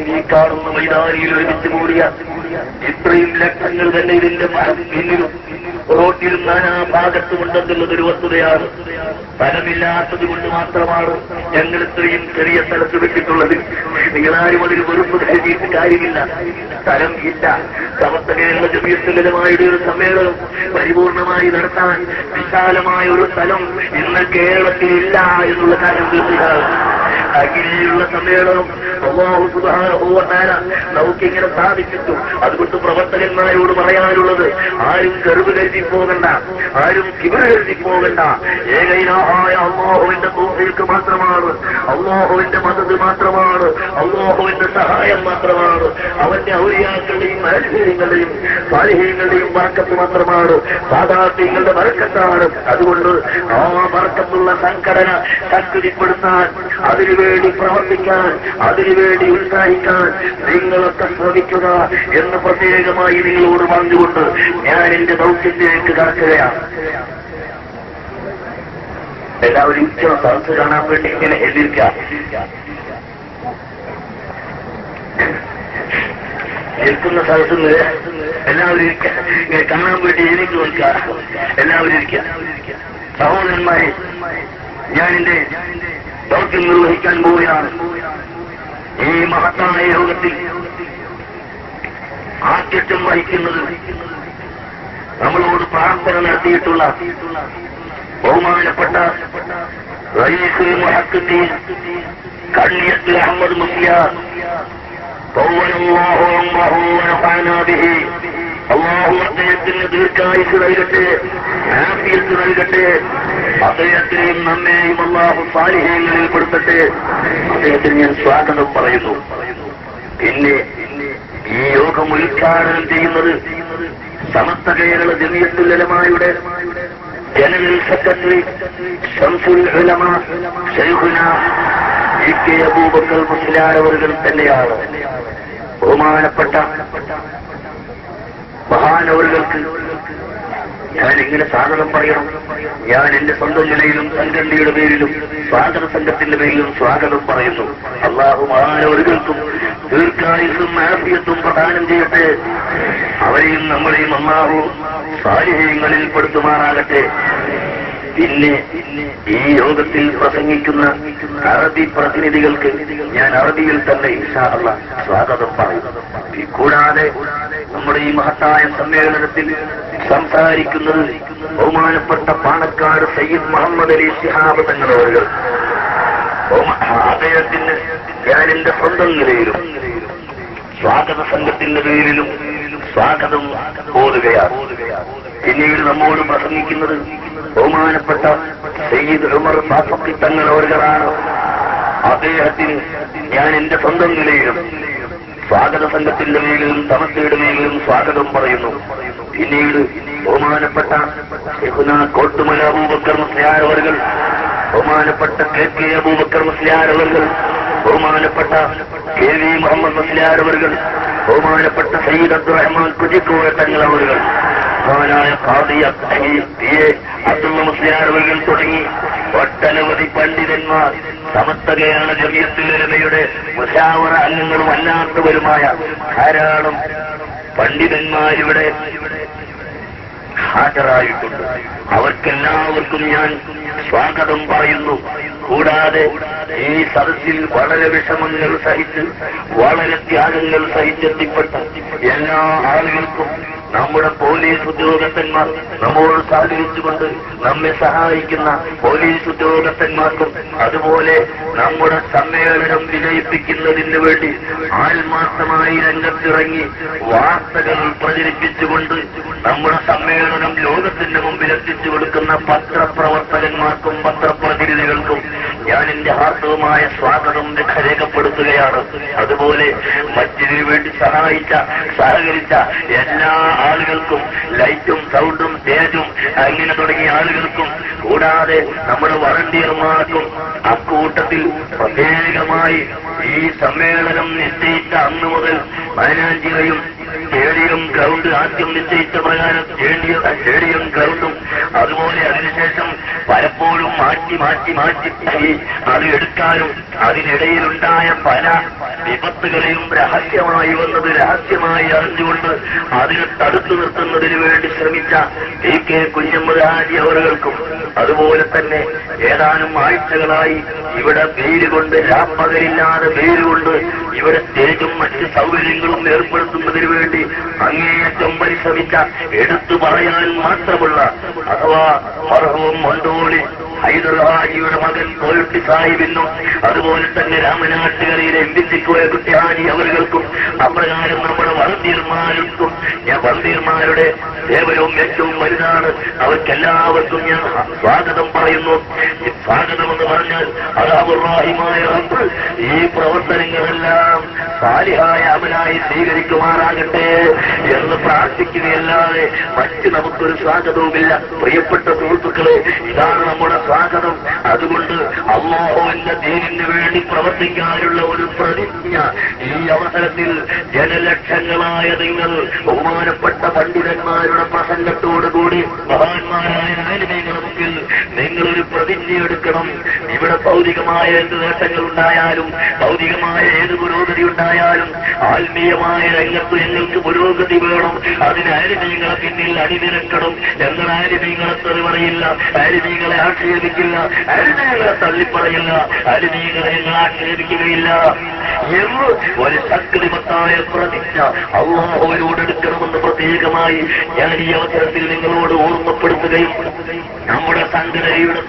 ഈ കാണുന്ന മൈതാനിയിൽ ഒരുമിച്ച് കൂടിയ ഇത്രയും ലക്ഷങ്ങൾ തന്നെ ഇതിന്റെ പിന്നിലും. റോട്ടിൽ നാനാ ഭാഗത്തുമുണ്ടെന്നുള്ളത് ഒരു വസ്തുതയാണ്. ഫലമില്ലാത്തത് കൊണ്ട് മാത്രമാണ് ഞങ്ങൾ ഇത്രയും ചെറിയ സ്ഥലത്ത് വെച്ചിട്ടുള്ളത് നിങ്ങളാരും അതിൽ വെറുപ്പ് കരുതിയിട്ട് കാര്യമില്ല. സ്ഥലം ഇല്ല. സമസ്ത കേരള ജമീയത്തുലമായുടെ ഒരു സമ്മേളനം പരിപൂർണമായി നടത്താൻ വിശാലമായ ഒരു സ്ഥലം ഇന്ന് കേരളത്തിൽ ഇല്ല എന്നുള്ള കാര്യം തീർച്ചയാണ് അങ്ങനെയുള്ള സമ്മേളനം അള്ളാഹു സുധാരണ നമുക്കിങ്ങനെ സാധിച്ചിട്ടു അതുകൊണ്ട് പ്രവർത്തകന്മാരോട് പറയാനുള്ളത് ആരും കരുവ് കരുതി പോകണ്ട ആരും കിവർ കരുതി പോകണ്ട. ഏകൈനാഹായ അള്ളാഹുവിന്റെ തോഫിക്ക് മാത്രമാണ് അള്ളാഹുവിന്റെ മതത് മാത്രമാണ് അള്ളാഹുവിന്റെ സഹായം മാത്രമാണ് അവന്റെ ഔര്യാക്കളുടെയും അലഹ്യങ്ങളുടെയും സാലിഹ്യങ്ങളുടെയും വറക്കത്ത് മാത്രമാണ് സാധാർത്ഥ്യങ്ങളുടെ വറക്കത്താണ്. അതുകൊണ്ട് ആ വറക്കത്തുള്ള സംഘടന ശക്തിപ്പെടുത്താൻ അതിനുവേണ്ടി പ്രവർത്തിക്കാൻ അതിനുവേണ്ടി ഉത്സാഹിക്കാൻ നിങ്ങളൊക്കെ ശ്രമിക്കുക എന്ന് പ്രത്യേകമായി നിങ്ങളോട് പറഞ്ഞുകൊണ്ട് ഞാൻ എന്റെ ദൗത്യത്തിലേക്ക് കടക്കുകയാണ്. എല്ലാവരും ഇത്ര സദസ് കാണാൻ വേണ്ടി ഇങ്ങനെ എതിർക്കാം നിൽക്കുന്ന സ്ഥലത്ത് നിന്ന് എല്ലാവരും ഇരിക്കാം ഇങ്ങനെ കാണാൻ വേണ്ടി എനിക്ക് നോക്കുക എല്ലാവരും ഇരിക്കുക. സഹോദരന്മാരെ ഞാൻ എന്റെ ദൗത്യം നിർവഹിക്കാൻ പോവുകയാണ്. ഈ മഹത്തായ യോഗത്തിൽ ആദ്യത്വം വഹിക്കുന്നത് നമ്മളോട് പ്രാർത്ഥന നടത്തിയിട്ടുള്ള ബഹുമാനപ്പെട്ട കണ്ണിയത്തിൽ അഹമ്മദ് മുസ്ലിയാർ പൗവനോ ഹോം ബഹോവന ഫാനാദിഹി അള്ളാഹു അദ്ദേഹത്തിന് ദീർഘായുസ് നൽകട്ടെ ഹാപ്പിയസ് നൽകട്ടെ അദ്ദേഹത്തെയും നമ്മെയും അള്ളാഹു സാലിഹ്യങ്ങളിൽ പെടുത്തട്ടെ. അദ്ദേഹത്തിന് ഞാൻ സ്വാഗതം പറയുന്നു. പിന്നെ ഈ യോഗം ഉദ്ഘാടനം ചെയ്യുന്നത് Samastha Kerala ജമിയത്തുലമായുടെ general secretary Shamsul Ulama Shaikhuna E K അബൂബക്കൽ മുസ്ലാരവറുകൾ തന്നെയാണ്. ബഹുമാനപ്പെട്ട മഹാനവറുകൾക്ക് ഞാൻ എങ്ങനെ സ്വാഗതം പറയണം. ഞാൻ എന്റെ സ്വന്തം നിലയിലും സംഘടനയുടെ പേരിലും സ്വാഗത സംഘത്തിന്റെ പേരിലും സ്വാഗതം പറയുന്നു. അള്ളാഹു മഹാനവറുകൾക്കും ദീർഘായുസും ആഫിയത്തും പ്രദാനം ചെയ്യട്ടെ. അവരെയും നമ്മളെയും അള്ളാഹു സാഹചര്യങ്ങളിൽ പെടുത്തുമാറാകട്ടെ. പിന്നെ ഈ യോഗത്തിൽ പ്രസംഗിക്കുന്ന അറബി പ്രതിനിധികൾക്ക് ഞാൻ അറബിയിൽ തന്നെ അല്ല സ്വാഗതം പറയും. കൂടാതെ ഈ മഹത്തായ സമ്മേളനത്തിൽ സംസാരിക്കുന്നത് ബഹുമാനപ്പെട്ട പാണക്കാട് സയ്യിദ് മുഹമ്മദ് അലി ഷിഹാബ് തങ്ങളവരുകൾ. അദ്ദേഹത്തിന് ഞാൻ എന്റെ സ്വന്തം നിലയിലും സ്വാഗത സംഘത്തിന്റെ പേരിലും സ്വാഗതം ഓതുകയാണ്. പിന്നീട് നമ്മോട് പ്രസംഗിക്കുന്നത് ബഹുമാനപ്പെട്ട സയ്യിദ് ഉമർ തങ്ങൾ അവരുകളാണ് അദ്ദേഹത്തിന് ഞാൻ എന്റെ സ്വന്തം നിലയിലും സ്വാഗത സംഘത്തിന്റെ മേലും സമസ്തയുടെ മേലും സ്വാഗതം പറയുന്നു. പിന്നീട് ബഹുമാനപ്പെട്ട കോട്ടുമല അബൂബക്രമ മുസ്ലിയാർ ബഹുമാനപ്പെട്ട കെ കെ അബൂബക്രമ മുസ്ലിയാർ ബഹുമാനപ്പെട്ട കെ വി മുഹമ്മദ് മുസ്ലിയാർ ബഹുമാനപ്പെട്ട സയ്യിദ് അബ്ദുറഹ്മാൻ കുജിക്കോയ തങ്ങൾ അവർ മഹാനായ കാതി അബ്ദുള്ള മുസ്ലിയാർ തുടങ്ങി ഒട്ടനവധി പണ്ഡിതന്മാർ സമസ്ത കേരള ജമിയത്തുലമയുടെ മുഷാവറ അംഗങ്ങളും അല്ലാത്തവരുമായ ധാരാളം പണ്ഡിതന്മാരിവിടെ ഹാജരായിട്ടുണ്ട്. അവർക്കെല്ലാവർക്കും ഞാൻ സ്വാഗതം പറയുന്നു. കൂടാതെ ഈ സദസ്സിൽ വളരെ വിഷമങ്ങൾ സഹിച്ച് വളരെ ത്യാഗങ്ങൾ സഹിച്ചെത്തിപ്പെട്ട എല്ലാ ആളുകൾക്കും നമ്മുടെ പോലീസ് ഉദ്യോഗസ്ഥന്മാർ നമ്മോട് സഹകരിച്ചുകൊണ്ട് നമ്മെ സഹായിക്കുന്ന പോലീസ് ഉദ്യോഗസ്ഥന്മാർക്കും അതുപോലെ നമ്മുടെ സമ്മേളനം വിജയിപ്പിക്കുന്നതിന് വേണ്ടി ആത്മാർത്ഥമായി രംഗത്തിറങ്ങി വാർത്തകൾ പ്രചരിപ്പിച്ചുകൊണ്ട് നമ്മുടെ സമ്മേളനം ലോകത്തിന്റെ മുമ്പിൽ എത്തിച്ചു കൊടുക്കുന്ന പത്രപ്രവർത്തകന്മാർക്കും പത്രപ്രതിനിധികൾക്കും ഞാൻ എന്റെ ഹാർദവമായ സ്വാഗതം രേഖ രേഖപ്പെടുത്തുകയാണ്. അതുപോലെ മറ്റിനു വേണ്ടി സഹായിച്ച സഹകരിച്ച എല്ലാ ആളുകൾക്കും ലൈറ്റും സൗണ്ടും തേജും അങ്ങനെ തുടങ്ങിയ ആളുകൾക്കും കൂടാതെ നമ്മൾ വളണ്ടിയർമാർക്കും അക്കൂട്ടത്തിൽ പ്രത്യേകമായി ഈ സമ്മേളനം നിശ്ചയിച്ച അന്ന് മുതൽ വയനാഞ്ചിറയും സ്റ്റേഡിയം ഗ്രൗണ്ട് ആദ്യം നിശ്ചയിച്ച പ്രകാരം സ്റ്റേഡിയം ഗ്രൗണ്ടും അതുപോലെ അതിനുശേഷം പലപ്പോഴും മാറ്റി മാറ്റി മാറ്റി അത് എടുക്കാനും അതിനിടയിലുണ്ടായ പല വിപത്തുകളെയും രഹസ്യമായി വന്നത് രഹസ്യമായി അറിഞ്ഞുകൊണ്ട് അതിനെ തടുത്തു നിർത്തുന്നതിന് വേണ്ടി ശ്രമിച്ച ടി കെ കുഞ്ഞമ്മദാജി അവറുകൾക്കും അതുപോലെ തന്നെ ഏതാനും ആഴ്ചകളായി ഇവിടെ വെയിൽ കൊണ്ട് രാപ്പകലില്ലാതെ വെയിൽ കൊണ്ട് ഇവിടെ സ്റ്റേജും മറ്റ് സൗകര്യങ്ങളും ഏർപ്പെടുത്തുന്നതിന് വേണ്ടി അങ്ങേയറ്റം പരിശ്രമിച്ച എടുത്തു പറയാൻ മാത്രമുള്ള അഥവാ மருகமும் ஒன்றோடி ഹൈദർഹാജിയുടെ മകൻ തോൽപ്പി സാഹിബിനും അതുപോലെ തന്നെ രാമനാട്ടുകരയിലെ എം പി സിക്കോയ കുട്ടിഹാനി അവരുകൾക്കും അപ്രകാരം നമ്മുടെ വർദ്ധീർമാർക്കും ഞാൻ വർദ്ധീർമാരുടെ സേവനവും ഏറ്റവും വലുതാണ്. അവർക്കെല്ലാവർക്കും ഞാൻ സ്വാഗതം പറയുന്നു. സ്വാഗതമെന്ന് പറഞ്ഞാൽ അതാബുറാഹിമായ റബ്ബ്. ഈ പ്രവർത്തനങ്ങളെല്ലാം സാലിഹായ അവനായി സ്വീകരിക്കുമാറാകട്ടെ എന്ന് പ്രാർത്ഥിക്കുകയല്ലാതെ മറ്റ് നമുക്കൊരു സ്വാഗതവുമില്ല. പ്രിയപ്പെട്ട സുഹൃത്തുക്കളെ ഇതാണ് നമ്മുടെ സ്വാഗതം അതുകൊണ്ട് അള്ളാഹുവിന്റെ ദീനിന് വേണ്ടി പ്രവർത്തിക്കാനുള്ള ഒരു പ്രതിജ്ഞ. ഈ അവസരത്തിൽ ജനലക്ഷങ്ങളായ നിങ്ങൾ ബഹുമാനപ്പെട്ട പണ്ഡിതന്മാരുടെ പ്രസംഗത്തോടുകൂടി മഹാന്മാരായ ആലിമീങ്ങളുടെ മുമ്പിൽ നിങ്ങളൊരു പ്രതിജ്ഞ എടുക്കണം ഇവിടെ ഭൗതികമായ എന്ത് നേട്ടങ്ങൾ ഉണ്ടായാലും ഭൗതികമായ ഏത് പുരോഗതി ഉണ്ടായാലും ആത്മീയമായ രംഗത്ത് ഞങ്ങൾക്ക് പുരോഗതി വേണം. അതിന് നിങ്ങളെ പിന്നിൽ അണിനിരക്കണം? ഞങ്ങൾ നിങ്ങളെ തെറി പറയില്ല നിങ്ങളെ ആക്ഷേപിക്കില്ല ആലിമീങ്ങളെ തള്ളിപ്പറയില്ല ആലിമീങ്ങളെ ഞങ്ങൾ ആക്ഷേപിക്കുകയില്ല. എന്ന് ഒരു ശക്തിമത്തായ പ്രതിജ്ഞ അള്ളാഹുവിനോട് എടുക്കണമെന്ന് പ്രത്യേകമായി ഞാൻ ഈ അവസരത്തിൽ നിങ്ങളോട് ഓർമ്മപ്പെടുത്തുകയും നമ്മുടെ സംഘടനയുടെ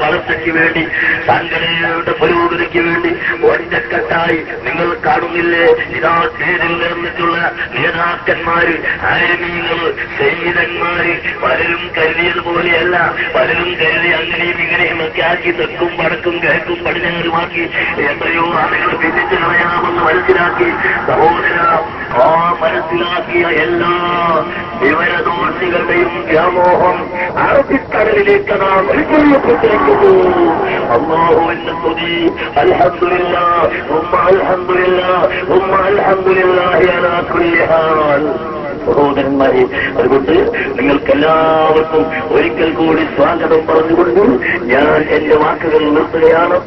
വളർച്ചയ്ക്ക് വേണ്ടി സംഘടനയുടെ പുരോഗതിക്ക് വേണ്ടി ഒറ്റക്കെട്ടായി നിങ്ങൾ കാണുന്നില്ലേ? ഇതാ ചേരിൽ നിർമ്മിച്ചുള്ള നേതാക്കന്മാര് ആരമീങ്ങൾ സൈനികന്മാര്. പലരും കരുതിയതുപോലെയല്ല പലരും കരുതി അങ്ങനെയും ഇങ്ങനെയും ഒക്കെ ആക്കി തെക്കും വടക്കും കിഴക്കും പടിഞ്ഞാറുമാക്കി എത്രയോ ആളുകൾ വിധിച്ചു കളയാമെന്ന് മനസ്സിലാക്കി. സഹോദര ആ മനസ്സിലാക്കിയ എല്ലാ വിവരദോഷികളുടെയും വ്യാമോഹം അറബിക്കടലിലേക്ക് നാം ഹാൽ. സഹോദരന്മാരെ അതുകൊണ്ട് നിങ്ങൾക്കെല്ലാവർക്കും ഒരിക്കൽ കൂടി സ്വാഗതം പറഞ്ഞുകൊണ്ട് ഞാൻ എന്റെ വാക്കുകൾ നിർത്തുകയാണ്.